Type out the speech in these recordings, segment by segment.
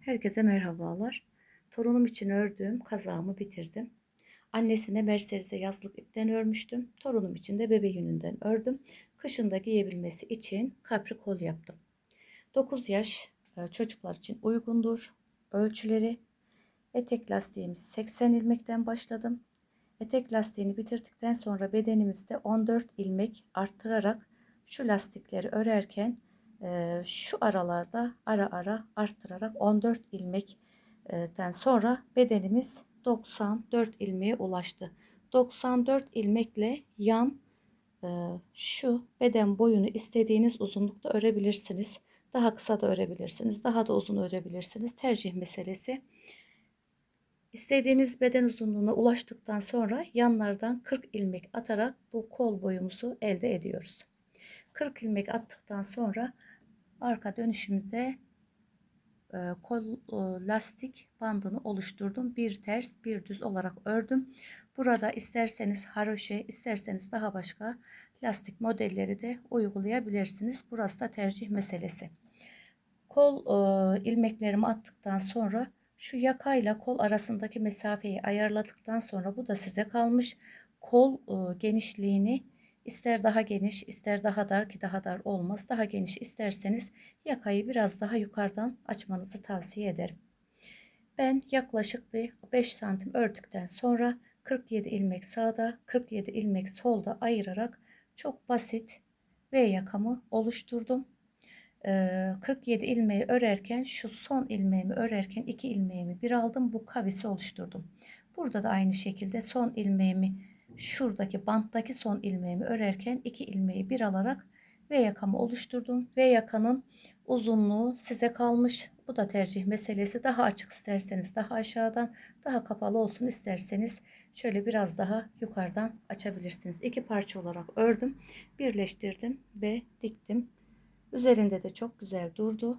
Herkese merhabalar. Torunum için ördüğüm kazağımı bitirdim. Annesine Mercedes'e yazlık ipten örmüştüm. Torunum için de bebe yününden ördüm. Kışında giyebilmesi için kapri kol yaptım. 9 yaş e, çocuklar için uygundur. Ölçüleri etek lastiğimiz 80 ilmekten başladım. Etek lastiğini bitirdikten sonra bedenimizde 14 ilmek arttırarak şu lastikleri örerken şu aralarda ara ara arttırarak 14 ilmekten sonra bedenimiz 94 ilmeğe ulaştı. 94 ilmekle yan şu beden boyunu istediğiniz uzunlukta örebilirsiniz. Daha kısa da örebilirsiniz. Daha da uzun örebilirsiniz. Tercih meselesi. İstediğiniz beden uzunluğuna ulaştıktan sonra yanlardan 40 ilmek atarak bu kol boyumuzu elde ediyoruz. 40 ilmek attıktan sonra arka dönüşümde e, kol e, lastik bandını oluşturdum. Bir ters bir düz olarak ördüm. Burada isterseniz haroşe isterseniz daha başka lastik modelleri de uygulayabilirsiniz. Burası da tercih meselesi. Kol e, ilmeklerimi attıktan sonra şu yakayla kol arasındaki mesafeyi ayarladıktan sonra bu da size kalmış. Kol genişliğini İster daha geniş, ister daha dar ki daha dar olmaz. Daha geniş isterseniz yakayı biraz daha yukarıdan açmanızı tavsiye ederim. Ben yaklaşık bir 5 santim ördükten sonra 47 ilmek sağda, 47 ilmek solda ayırarak çok basit V yakamı oluşturdum. 47 ilmeği örerken şu son ilmeğimi örerken 2 ilmeğimi bir aldım. Bu kavisi oluşturdum. Burada da aynı şekilde son ilmeğimi şuradaki banttaki son ilmeğimi örerken iki ilmeği bir alarak V yakamı oluşturdum. V yakanın uzunluğu size kalmış. Bu da tercih meselesi. Daha açık isterseniz daha aşağıdan, daha kapalı olsun isterseniz şöyle biraz daha yukarıdan açabilirsiniz. İki parça olarak ördüm, birleştirdim ve diktim. Üzerinde de çok güzel durdu.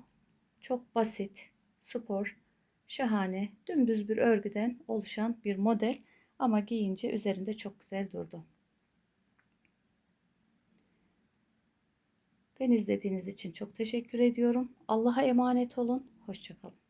Çok basit, spor, şahane, dümdüz bir örgüden oluşan bir model. Ama giyince üzerinde çok güzel durdu. Ben izlediğiniz için çok teşekkür ediyorum. Allah'a emanet olun. Hoşçakalın.